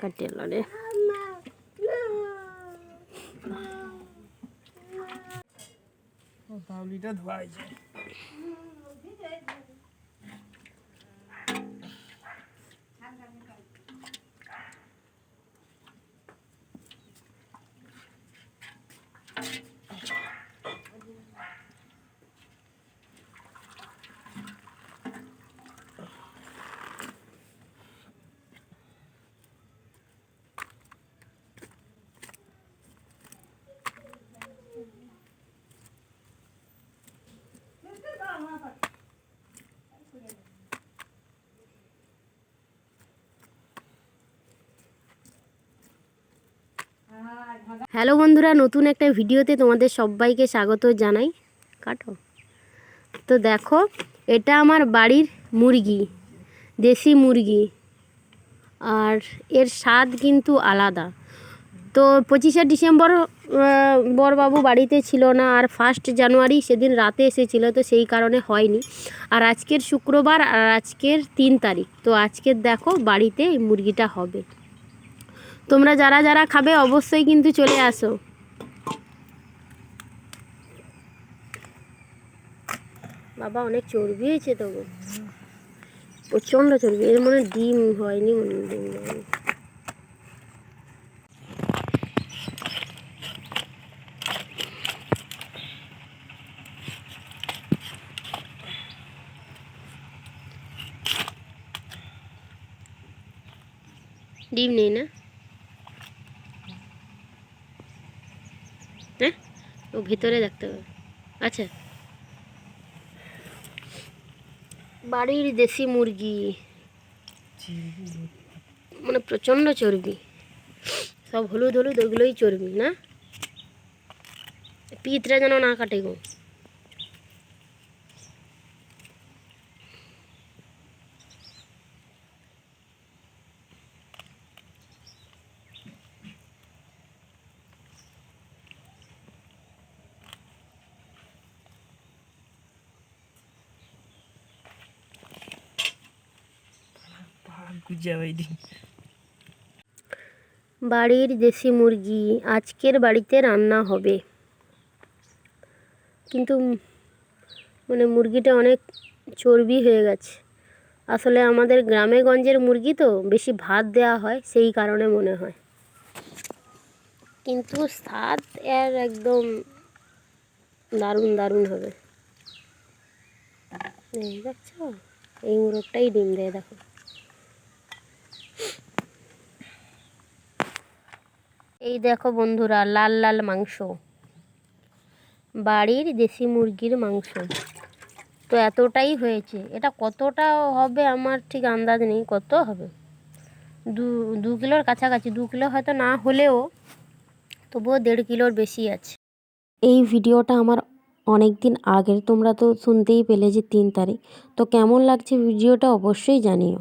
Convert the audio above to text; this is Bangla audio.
কাটিয়ে রে বাউলিটা ধোয়া হয়েছে হ্যালো বন্ধুরা, নতুন একটা ভিডিওতে তোমাদের সবাইকে স্বাগত জানাই। কাটো। তো দেখো, এটা আমার বাড়ির মুরগি, দেশি মুরগি, আর এর স্বাদ কিন্তু আলাদা। তো পঁচিশে ডিসেম্বর বরবাবু বাড়িতে ছিল না, আর ফার্স্ট জানুয়ারি সেদিন রাতে এসেছিল, তো সেই কারণে হয়নি। আর আজকের শুক্রবার, আর আজকের তিন তারিখ। তো আজকের দেখো, বাড়িতে মুরগিটা হবে। তোমরা যারা যারা খাবে অবশ্যই কিন্তু চলে আসো বাবা, অনেক চর্বি হয়েছে তো। প্রচণ্ড চর্বি এর মনে ডিম হয়নি, মনে ডিম হয়নি। ডিম নেই না হ্যাঁ ও ভিতরে দেখতে হবে। আচ্ছা। বাড়ির দেশি মুরগি। মানে প্রচণ্ড চর্বি। সব হলুদ হলুদ, ওগুলোই চর্বি, না? পিতরা যেন না কাটে গো। বাড়ির দেশি মুরগি আজকের বাড়িতে রান্না হবে। কিন্তু মানে মুরগিটা অনেক চর্বি হয়ে গেছে। আসলে আমাদের গ্রামে গঞ্জের মুরগি তো বেশি ভাত দেওয়া হয়, সেই কারণে মনে হয়। কিন্তু স্বাদ এর একদম দারুণ দারুণ হবে। দেখছ? এই মুরগটাই ডিম দেয়, দেখো। এই দেখো বন্ধুরা, লাল লাল মাংস। বাড়ির দেশি মুরগির মাংস। তো এতটাই হয়েছে। এটা কতটা হবে আমার ঠিক আন্দাজ নেই, কত হবে? দু দু কিলোর কাছাকাছি, দু কিলো হয়তো না হলেও তবুও দেড় কিলোর বেশি আছে। এই ভিডিওটা আমার অনেক দিন আগের, তোমরা তো শুনতেই পেলে যে তিন তারিখ। তো কেমন লাগছে ভিডিওটা অবশ্যই জানিও।